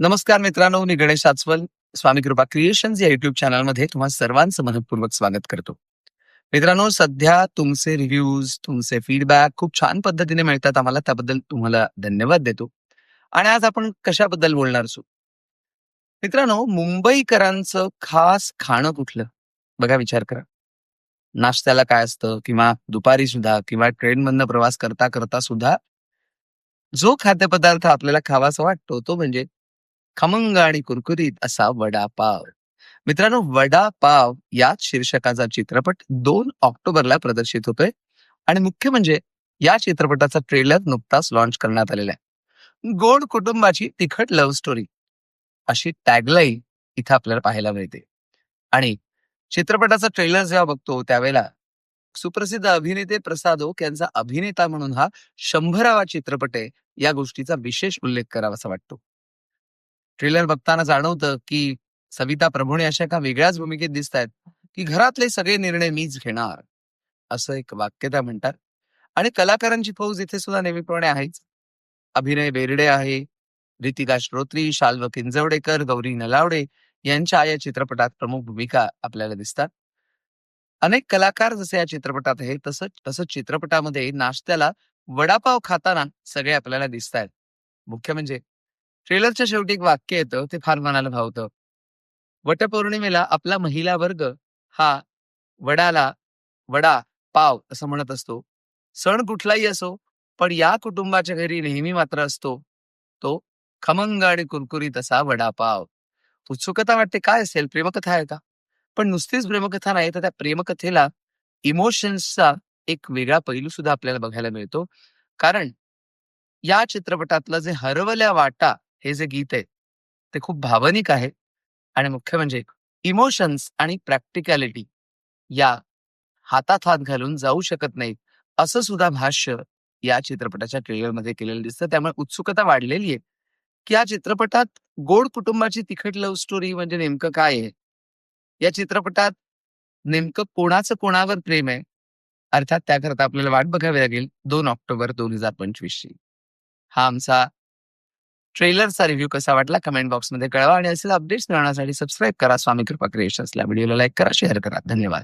नमस्कार मित्रांनो मी गणेश आचवल. स्वामी कृपा क्रिएशन्स या युट्यूब चॅनलमध्ये तुम्हा सर्वांचं मनपूर्वक स्वागत करतो. मित्रांनो सध्या तुमचे रिव्ह्यूज तुमचे फीडबॅक खूप छान पद्धतीने मिळतात. आम्हाला त्याबद्दल तुम्हाला धन्यवाद देतो. आणि आज आपण कशाबद्दल बोलणार असू मित्रांनो मुंबईकरांचं खास खाणं कुठलं? बघा विचार करा. नाश्त्याला काय असतं? किंवा दुपारी सुद्धा किंवा ट्रेनमधनं प्रवास करता करता सुद्धा जो खाद्यपदार्थ आपल्याला खावासा वाटतो तो म्हणजे खमंग आणि कुरकुरीत असा वडापाव. मित्रांनो वडापाव याच शीर्षकाचा चित्रपट दोन ऑक्टोबरला प्रदर्शित होतोय आणि मुख्य म्हणजे या चित्रपटाचा ट्रेलर नुकताच लॉन्च करण्यात आलेला आहे. गोड कुटुंबाची तिखट लव्ह स्टोरी अशी टॅगलाईन इथं आपल्याला पाहायला मिळते. आणि चित्रपटाचा ट्रेलर जेव्हा बघतो त्यावेळेला सुप्रसिद्ध अभिनेते प्रसाद ओक यांचा अभिनेता म्हणून हा शंभरावा चित्रपट आहे. या गोष्टीचा विशेष उल्लेख करावासा वाटतो. ट्रेलर बघताना जाणवतं की सविता प्रभूणे अशा एका वेगळ्याच भूमिकेत दिसत आहेत की घरातले सगळे निर्णय मीच घेणार असं एक वाक्य त्या म्हणतात. आणि कलाकारांची फौज इथे सुद्धा नेहमीप्रमाणे आहेच. अभिनय बेर्डे आहे रितिका श्रोत्री शाल्व किंजवडेकर गौरी नलावडे यांच्या या चित्रपटात प्रमुख भूमिका आपल्याला दिसतात. अनेक कलाकार जसे या चित्रपटात आहेत तसं तसंच चित्रपटामध्ये नाश्त्याला वडापाव खाताना सगळे आपल्याला दिसत आहेत मुख्य म्हणजे ट्रेलरच्या शेवटी एक वाक्य येतं ते फार मनाला भावतं. वटपौर्णिमेला आपला महिला वर्ग हा वडाला वडा पाव असं म्हणत असतो. सण कुठलाही असो पण या कुटुंबाच्या घरी नेहमी मात्र असतो. तो खमंग आणि कुरकुरीत असा वडापाव. उत्सुकता वाटते काय असेल? प्रेमकथा आहे का? पण नुसतीच प्रेमकथा नाही तर त्या प्रेमकथेला इमोशन्सचा एक वेगळा पैलू सुद्धा आपल्याला बघायला मिळतो. कारण या चित्रपटातलं जे हरवल्या वाटा हे जे गीत आहे ते खूप भावनिक आहे आणि मुख्य म्हणजे इमोशन्स आणि प्रॅक्टिकॅलिटी या हातात हात घालून जाऊ शकत नाहीत असं सुद्धा भाष्य या चित्रपटाच्या ट्रेलरमध्ये केलेलं दिसतं. त्यामुळे उत्सुकता वाढलेली आहे की या चित्रपटात गोड कुटुंबाची तिखट लव्ह स्टोरी म्हणजे नेमकं काय आहे? या चित्रपटात नेमकं कोणाचं कोणावर प्रेम आहे? अर्थात त्याकरता आपल्याला वाट बघावी लागेल दोन ऑक्टोबर दोन हजार पंचवीस ची हा आमचा ट्रेलरचा रिव्ह्यू कसा वाटला कमेंट बॉक्समध्ये कळवा आणि असेल अपडेट्स मिळवण्यासाठी सबस्क्राईब करा. स्वामी कृपा क्रिएशन्सला व्हिडिओला लाईक करा शेअर करा. धन्यवाद.